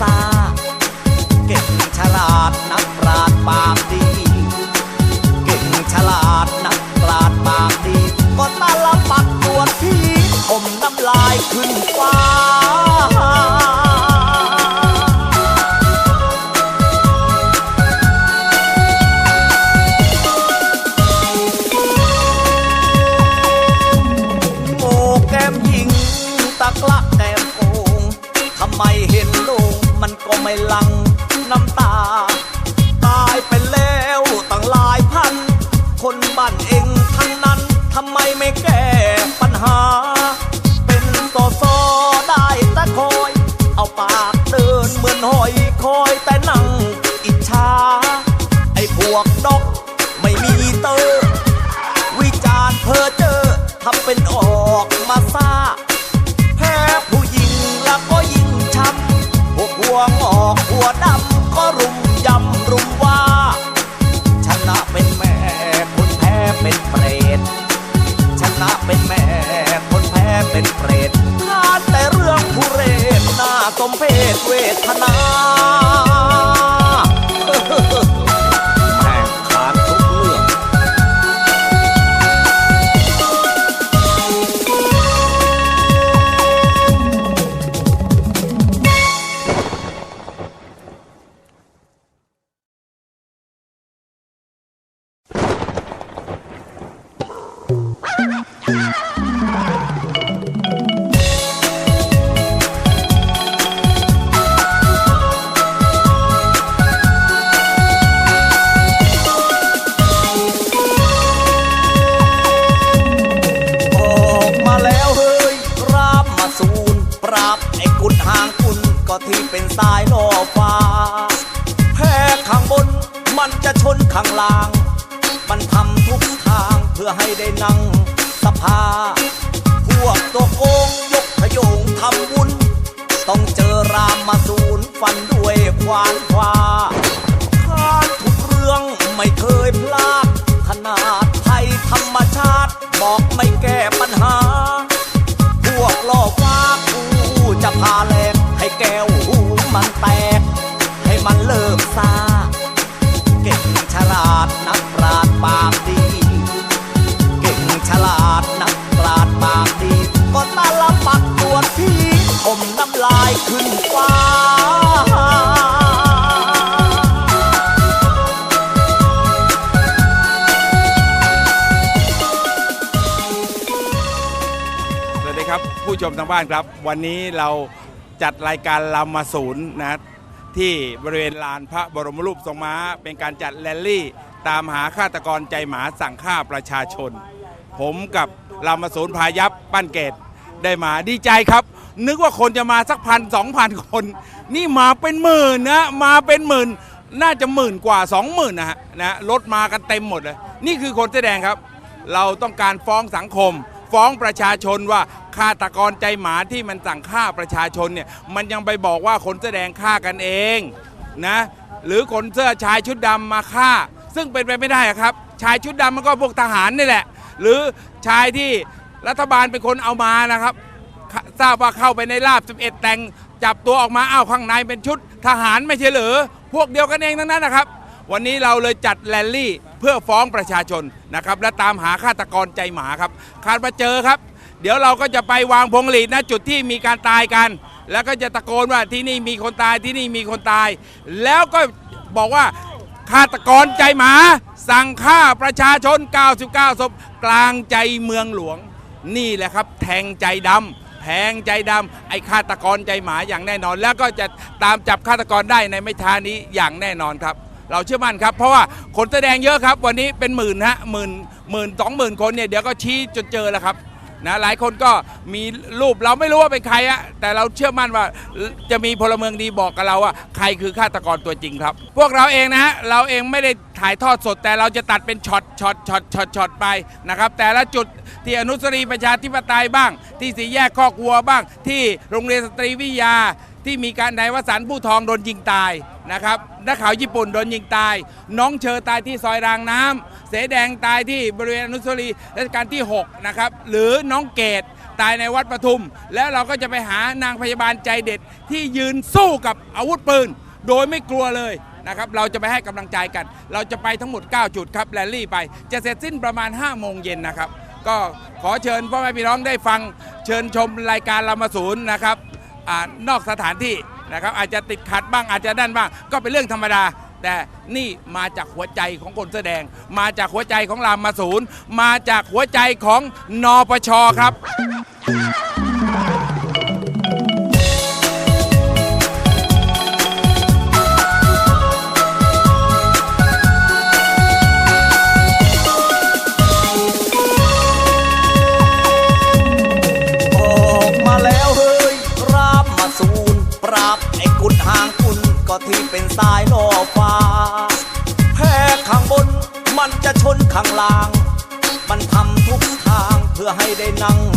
ซา เก่งฉลาดนักปราดปาก ม พื่อให้ได้นั่งสภา พวกตัวโกงยกขยงทำวุ้นต้องเจอรามมาสูนฟันด้วยควานควาขานทุกเรื่องไม่เคยพลาด ขนาดภัยธรรมชาติ บอกไม่แก้ปัญหา ผู้ชมทางบ้านครับ วันนี้เราจัดรายการลำมาศูนย์นะที่บริเวณลานพระบรมรูปทรงม้า เป็นการจัดแรลลี่ ตามหาฆาตกรใจหมาสั่งฆ่าประชาชน ผมกับลำมาศูนย์พายัพปั้นเกตได้มาดีใจครับ นึกว่าคนจะมาสักพันสองพันคน นี่มาเป็นหมื่นนะมาเป็นหมื่นน่าจะหมื่นกว่าสองหมื่นนะฮะนะรถมากันเต็มหมดเลย นี่คือคนแสดงครับ เราต้องการฟ้องสังคม ฟ้องประชาชนว่าฆาตกรใจหมาที่มันสั่งฆ่าประชาชนเนี่ยมันยังไปบอกว่าคนแสดงฆ่ากันเองนะหรือคนเสื้อชายชุดดำมาฆ่า ซึ่งเป็นไปไม่ได้ครับ ชายชุดดำมันก็พวกทหารนี่แหละ หรือชายที่รัฐบาลเป็นคนเอามานะครับ ทราบว่าเข้าไปในลาบ 11 แต่งจับตัวออกมาอ้าวข้างในเป็นชุดทหารไม่ใช่หรือพวกเดียวกันเองทั้งนั้นนะครับ วันนี้เราเลยจัดแรลลี่ เพื่อฟ้องประชาชนนะครับและตามหาฆาตกรใจหมาครับคาดมาเจอครับ เดี๋ยวเราก็จะไปวางพวงหลีดนะจุดที่มีการตายกัน แล้วก็จะตะโกนว่าที่นี่มีคนตายที่นี่มีคนตาย แล้วก็บอกว่าฆาตกรใจหมา สั่งฆ่าประชาชน 99ศพกลางใจเมืองหลวง นี่แหละครับ แทงใจดำแทงใจดำไอ้ฆาตกรใจหมาอย่างแน่นอน แล้วก็จะตามจับฆาตกรได้ในไม่ช้านี้อย่างแน่นอนครับ เราเชื่อมั่นครับ เพราะว่าคนแสดงเยอะครับ วันนี้เป็นหมื่นฮะหมื่นหมื่นสองหมื่นคนเนี่ยเดี๋ยวก็ชี้จนเจอแล้วครับนะหลายคนก็มีรูปเราไม่รู้ว่าเป็นใครอะแต่เราเชื่อมั่นว่าจะมีพลเมืองดีบอกกับเราว่าใครคือฆาตกรตัวจริงครับ พวกเราเองนะฮะเราเองไม่ได้ถ่ายทอดสด แต่เราจะตัดเป็นช็อตช็อตช็อตช็อตช็อตไปนะครับแต่ละจุดที่อนุสรีประชาธิปไตยบ้าง ที่สี่แยกคอกวัวบ้าง ที่โรงเรียนสตรีวิทยา ที่มีการนายวสันต์ผู้ทองโดนยิงตายนะครับนักข่าวญี่ปุ่นโดนยิงตาย น้องเชอตายที่ซอยรางน้ำเสแดงตายที่บริเวณอนุสาวรีย์รัชกาลที่6นะครับหรือน้องเกดตายในวัดปทุม แล้วเราก็จะไปหานางพยาบาลใจเด็ดที่ยืนสู้กับอาวุธปืน โดยไม่กลัวเลยนะครับเราจะไปให้กำลังใจกัน เราจะไปทั้งหมด 9 จุดครับแรลลี่ไป จะเสร็จสิ้นประมาณ 5 โมงเย็นนะครับ ก็ขอเชิญพ่อแม่พี่น้องได้ฟัง เชิญชมรายการรามาศูนย์นะครับ อนอกสถานที่นะครับอาจจะติดขัดบ้างอาจจะดันบ้าง ก็เป็นเรื่องธรรมดา แต่นี่มาจากหัวใจของคนแสดง มาจากหัวใจของรามมาศูนย์ มาจากหัวใจของนอปชครับ พื่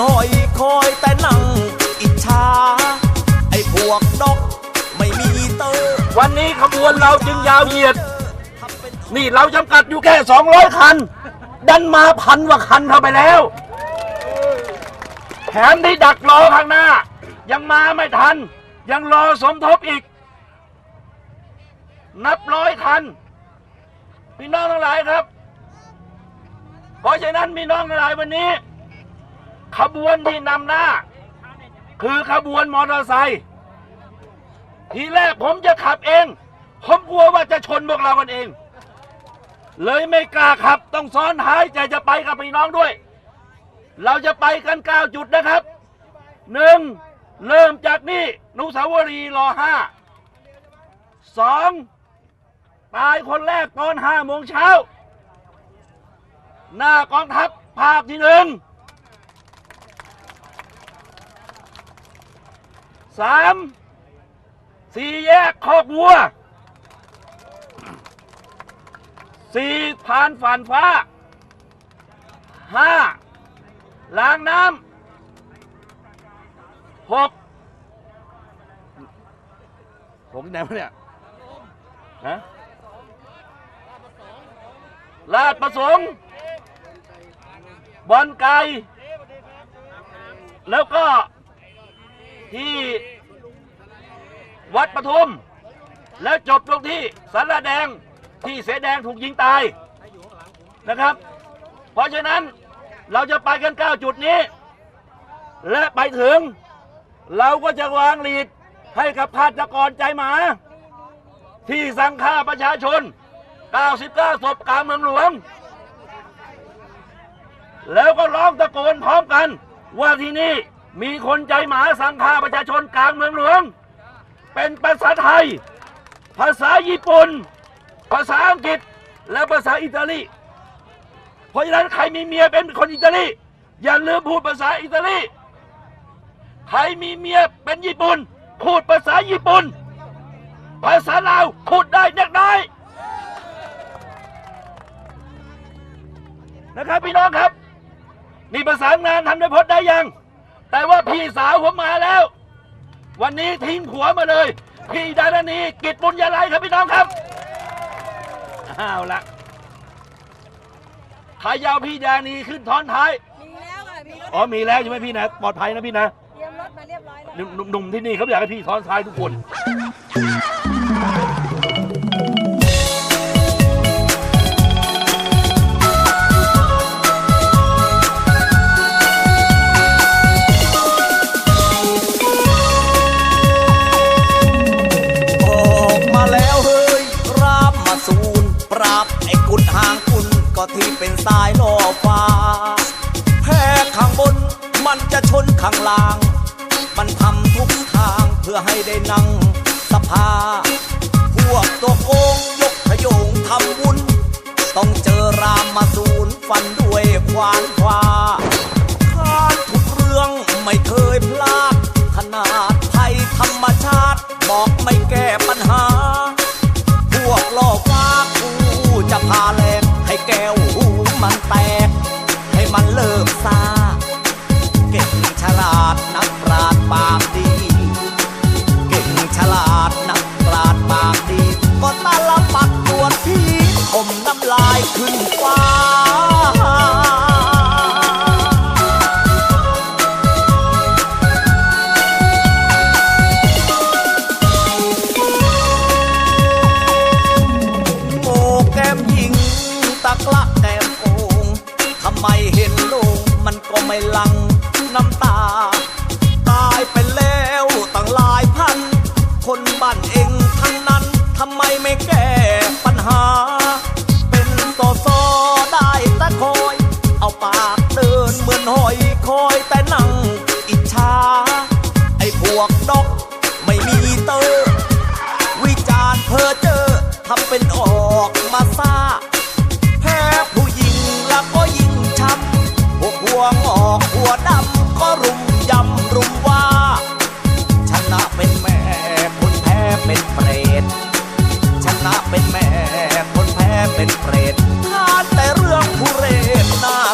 หอยคอยแต่นั่งอิจฉาไอ้พวกดอกไม่มีเตอร์วันนี้ขบวนเราจึงยาวเหยียดนนี่เราจำกัดอยู่แค่ 200 คัน ดันมาพันกว่าคันเข้าไปแล้วแถมที่ดักรอข้างหน้า ยังมาไม่ทัน ยังรอสมทบอีก นับร้อยคัน พี่น้องทั้งหลายครับ เพราะฉะนั้นพี่น้องทั้งหลายวันนี้ ขบวนที่นำหน้า คือขบวนมอเตอร์ไซค์ทีแรกผมจะขับเอง ผมกลัวว่าจะชนพวกเรากันเอง เลยไม่กล้าขับต้องซ้อนท้ายใจจะไปกับพี่น้องด้วย เราจะไปกันเก้าจุดนะครับหนึ่งเริ่มจากนี่นุสาวรีย์รอห้าสองตายคนแรกตอนห้าโมงเช้า หน้ากองทัพภาคที่หนึ่ง สามสี่แยกคอกวัวสี่ผ่านฝันฟ้าห้าล้างน้ำหกผมไหนวะเนี่ยฮะลาดประสงค์บอนไก่แล้วก็ ที่วัดปทุม แล้วจบตรงที่สารแดงที่เสแดงถูกยิงตายนะครับ เพราะฉะนั้นเราจะไปกัน 9 จุดนี้ และไปถึง เราก็จะวางหลีดให้กับฆาตกรใจหมา ที่สังฆ่าประชาชน 99 ศพกลางเมืองหลวง แล้วก็ร้องตะโกนพร้อมกันว่าที่นี่ มีคนใจหมาสังฆาประชาชนกลางเมืองหลวง เป็นภาษาไทย ภาษาญี่ปุ่น ภาษาอังกฤษ และภาษาอิตาลี เพราะฉะนั้นใครมีเมียเป็นคนอิตาลี อย่าลืมพูดภาษาอิตาลี ใครมีเมียเป็นญี่ปุ่น พูดภาษาญี่ปุ่น ภาษาลาวพูดได้เล็กน้อยนะครับพี่น้องครับ นี่ประสานงานทำได้พจน์ได้ยัง แต่ว่าพี่สาวผมมาแล้ว วันนี้ทิ้งผัวมาเลย พี่ดารณีกิจบุญยาไลครับพี่น้องครับเอาละขายาวพี่ดารณีขึ้นท้อนท้าย มีแล้วค่ะมีรถอ๋อมีแล้วใช่ไหมพี่นะปลอดภัยนะพี่นะเตรียมรถมาเรียบร้อยแล้ว หนุ่มหนุ่มที่นี่เขาอยากให้พี่ท้อนท้ายทุกคน ข้างล่าง มันทำทุกทางเพื่อให้ได้นั่งสภา พวกตัวโกงยกขโยงทำวุ่น ต้องเจอรามมาสูนฟันด้วยควานฟ้า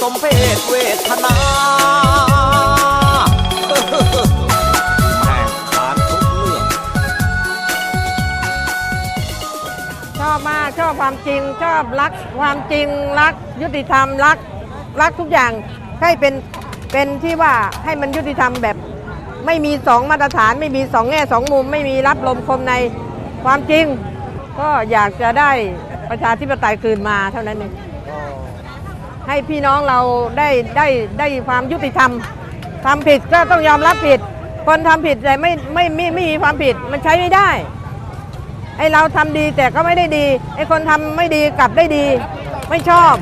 สมเพศเวทนาแม่งขานทุกเรื่องชอบมากชอบความจริงชอบรักความจริงรักยุติธรรมรักรักทุกอย่างให้เป็นเป็นที่ว่าให้มันยุติธรรมแบบไม่มีสองมาตรฐาน ไม่มีสองแง่สองมุม ไม่มีรับลมคมในความจริง ก็อยากจะได้ประชาธิปไตยคืนมาเท่านั้นเอง ให้พี่น้องเราได้ได้ได้ความยุติธรรมทำผิดก็ต้องยอมรับผิด คนทำผิดแต่ไม่ไม่ไม่ไม่มีความผิดมันใช้ไม่ได้ไอเราทำดีแต่ก็ไม่ได้ดีไอคนทำไม่ดีกลับได้ดี ไม่ชอบ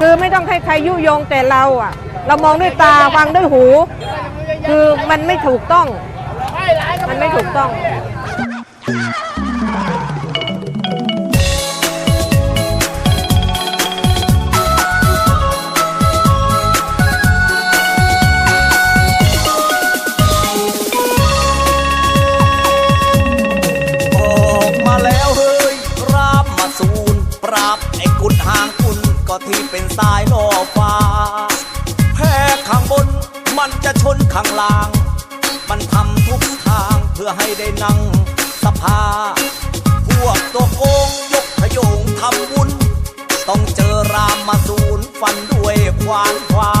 คือไม่ต้องให้ใครยุยงแต่เราอะ เรามองด้วยตาฟังด้วยหู คือมันไม่ถูกต้อง มันไม่ถูกต้อง ข้างล่าง มันทำทุกทางเพื่อให้ได้นั่งสภา พวกตัวโกงยกขยงทำวุ้น ต้องเจอรามมาสูนฟันด้วยควานฟ้า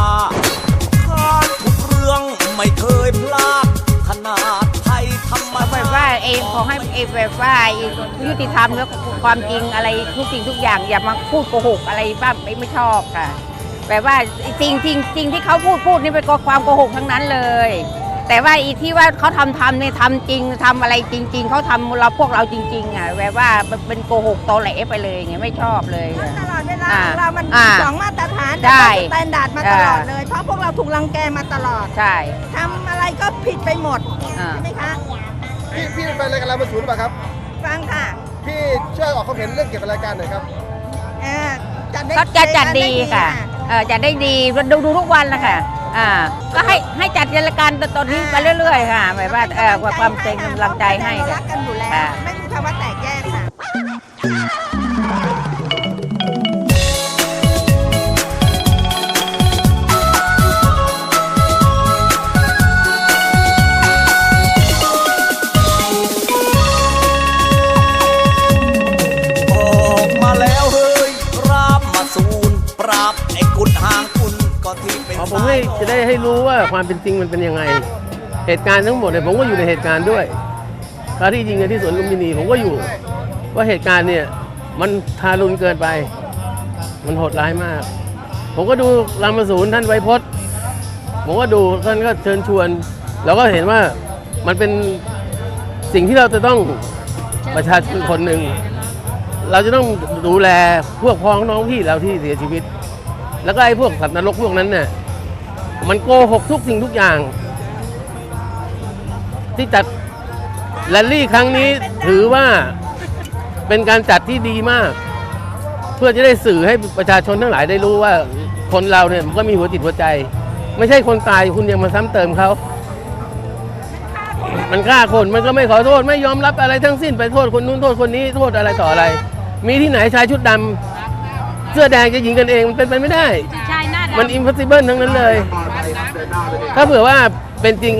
ข้าทุกเรื่องไม่เคยพลาดขนาดไทยธรรมแบบชาว่าเองขอให้เองแบบว่ายุติธรรมแล้วความจริงอะไรทุกสิ่งทุกอย่างอย่ามาพูดโกหกอะไรบ้างไม่ไม่ชอบค่ะ แบบว่าจริงจริงจริงที่เขาพูดพูดนี่เป็นความโกหกทั้งนั้นเลย แต่ว่าอีที่ว่าเขาทำทำเนี่ยทำจริงทำอะไรจริง ๆเขาทำเราพวกเราจริง ๆ อะแบบว่าเป็นโกหกตอแหลไปเลยไงไม่ชอบเลยอะตลอดเวลาอ่าของเรามันอ่าสองมาตรฐานใช่แต่สแตนดาร์ดมาตลอดเลย เพราะพวกเราถูกรังแกมาตลอดใช่ ทำอะไรก็ผิดไปหมดอ่า ใช่ไหมคะพี่พี่เป็นรายการรายมาศูนย์ป่ะครับ ฟังค่ะพี่ช่วยออกความเห็นเรื่องเกี่ยวกับรายการหน่อยครับ เอ่อจัดได้ก็จะจัดดีรายการค่ะเออ จัดได้ดีดูดูทุกวันนะคะอ่าก็ให้ให้จัดรายการตอนนี้ไปเรื่อยๆค่ะแบบว่าเออความเต็งกำลังใจให้เราค่ะรักกันอยู่แล้วค่ะไม่มีคำว่าแตก ให้จะได้ให้รู้ว่าความเป็นจริงมันเป็นยังไง เหตุการณ์ทั้งหมดเนี่ยผมก็อยู่ในเหตุการณ์ด้วยตอนที่ยิงกันที่สวนลุมพินีผมก็อยู่ ว่าเหตุการณ์เนี่ย มันทารุณเกินไป มันโหดร้ายมาก ผมก็ดูรามสูนท่านไวยพจน์ผมก็ดูท่านก็เชิญชวนเราก็เห็นว่ามันเป็นสิ่งที่เราจะต้องประชาชนคนหนึ่งเราจะต้องดูแลพวกพ้องน้องพี่เราที่เสียชีวิต แล้วก็ไอ้พวกสัตว์นรกพวกนั้นเนี่ย มันโกหกทุกสิ่งทุกอย่าง ที่จัดแรลลี่ครั้งนี้ถือว่าเป็นการจัดที่ดีมาก เพื่อจะได้สื่อให้ประชาชนทั้งหลายได้รู้ว่าคนเราเนี่ยมันก็มีหัวจิตหัวใจ ไม่ใช่คนตายคุณยังมาซ้ำเติมเขา มันฆ่าคนมันก็ไม่ขอโทษ ไม่ยอมรับอะไรทั้งสิ้นไปโทษคนนู้นโทษคนนี้โทษอะไรต่ออะไร มีที่ไหนชายชุดดำเสื้อแดงจะยิงกันเองมันเป็นไปไม่ได้ ใช่หน้ามัน impossible ทั้งนั้นเลย ถ้าเผื่อว่าเป็นจริง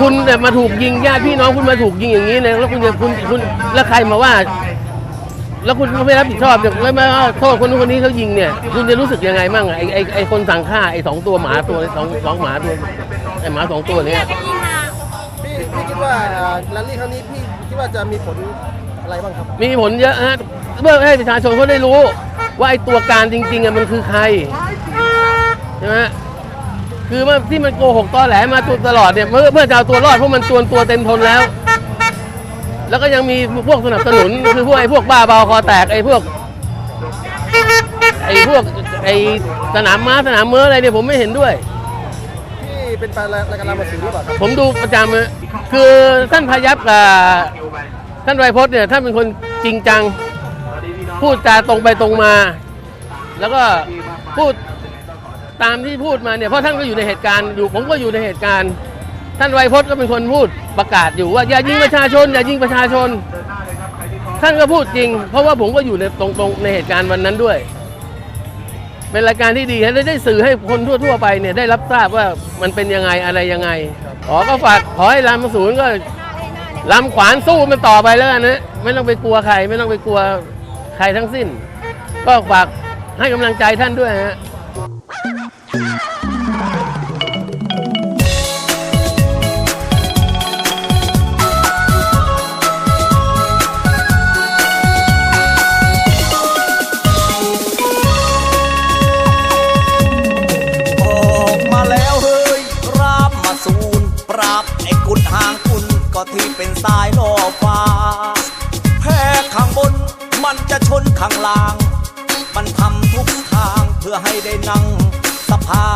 คุณเนี่ยมาถูกยิงญาติพี่น้องคุณมาถูกยิงอย่างนี้เนี่ยแล้วคุณจะคุณคุณแล้วใครมาว่า แล้วคุณก็ไม่รับผิดชอบอย่างแล้วมาโทษคนนู้นคนนี้เขายิงเนี่ย คุณจะรู้สึกยังไงมั่งไอไอไอคนสั่งฆ่าไอสองตัวหมาตัวสองสองหมาตัวไอหมาสองตัวเนี้ยพี่พี่คิดว่าอ่าแรลลี่ครั้งนี้พี่คิดว่าจะมีผลอะไรบ้างครับ มีผลเยอะฮะเพื่อให้ประชาชนเขาได้รู้ ว่าไอ้ตัวการจริงๆอะมันคือใครใช่ไหม คือว่าที่มันโกหกตอแหลมาตลอดเนี่ยเพื่อเพื่อจะเอาตัวรอดเพราะมันตัวตัวเต็มทนแล้ว แล้วก็ยังมีพวกสนับสนุนคือพวกไอ้พวกบ้าเบาคอแตกไอ้พวกไอ้พวกไอ้สนามม้าสนามเมื่ออะไรเนี่ยผมไม่เห็นด้วยพี่เป็นแฟนรายการรามสูนหรือเปล่าครับผมดูประจำอะคือท่านพายัพกับท่านไวยพจน์เนี่ยท่านเป็นคนจริงจัง พูดจาตรงไปตรงมา แล้วก็พูด ตามที่พูดมาเนี่ยเพราะท่านก็อยู่ในเหตุการณ์อยู่ผมก็อยู่ในเหตุการณ์ ท่านไวยพจน์ก็เป็นคนพูดประกาศอยู่ว่าอย่ายิงประชาชนอย่ายิงประชาชน ท่านก็พูดจริง เพราะว่าผมก็อยู่ในตรงตรงในเหตุการณ์วันนั้นด้วย เป็นรายการที่ดีให้ได้สื่อให้คนทั่ว ๆ ไปเนี่ยได้รับทราบว่ามันเป็นยังไงอะไรยังไงขอก็ฝากขอให้รามศูนย์ก็ลำขวานสู้มันต่อไปแล้วกันนะไม่ต้องไปกลัวใคร ไม่ต้องไปกลัวใครทั้งสิ้น ก็ฝากให้กำลังใจท่านด้วยฮะ ฟ้า แพ้ข้างบนมันจะชนข้างล่าง มันทำทุกทางเพื่อให้ได้นั่งสภา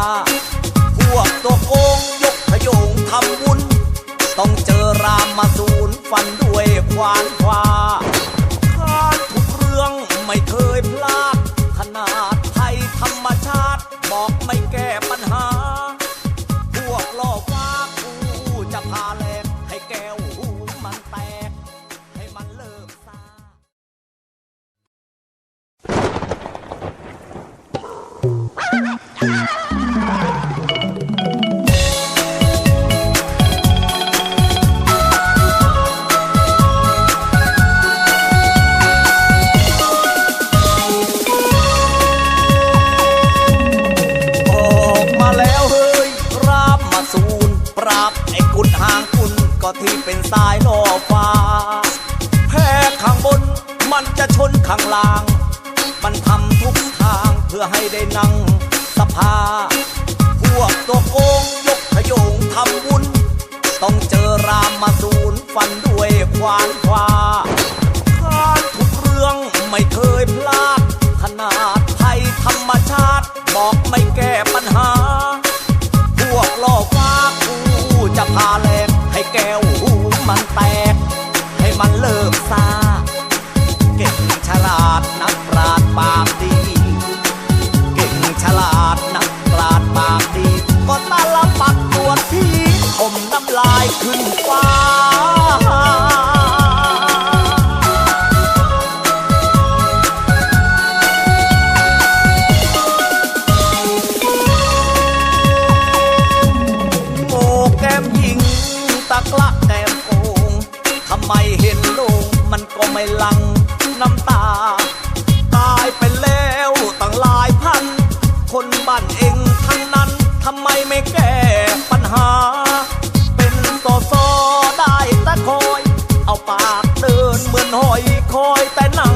พวกตัวโกงยกขยงทำวุ้นต้องเจอรามมาสูนฟันด้วยควานควาคาดทุกเรื่องไม่เคยพลาด พาแลกให้แก้ว บ้านเองทั้งนั้นทำไมไม่แก้ปัญหา เป็นสอสอได้แต่คอย เอาปากเดินเหมือนหอยคอยแต่นั่ง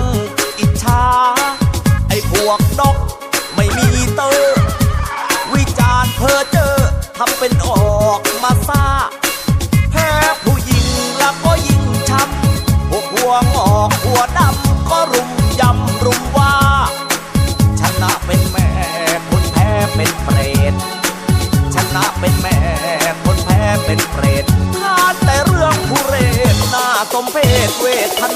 ค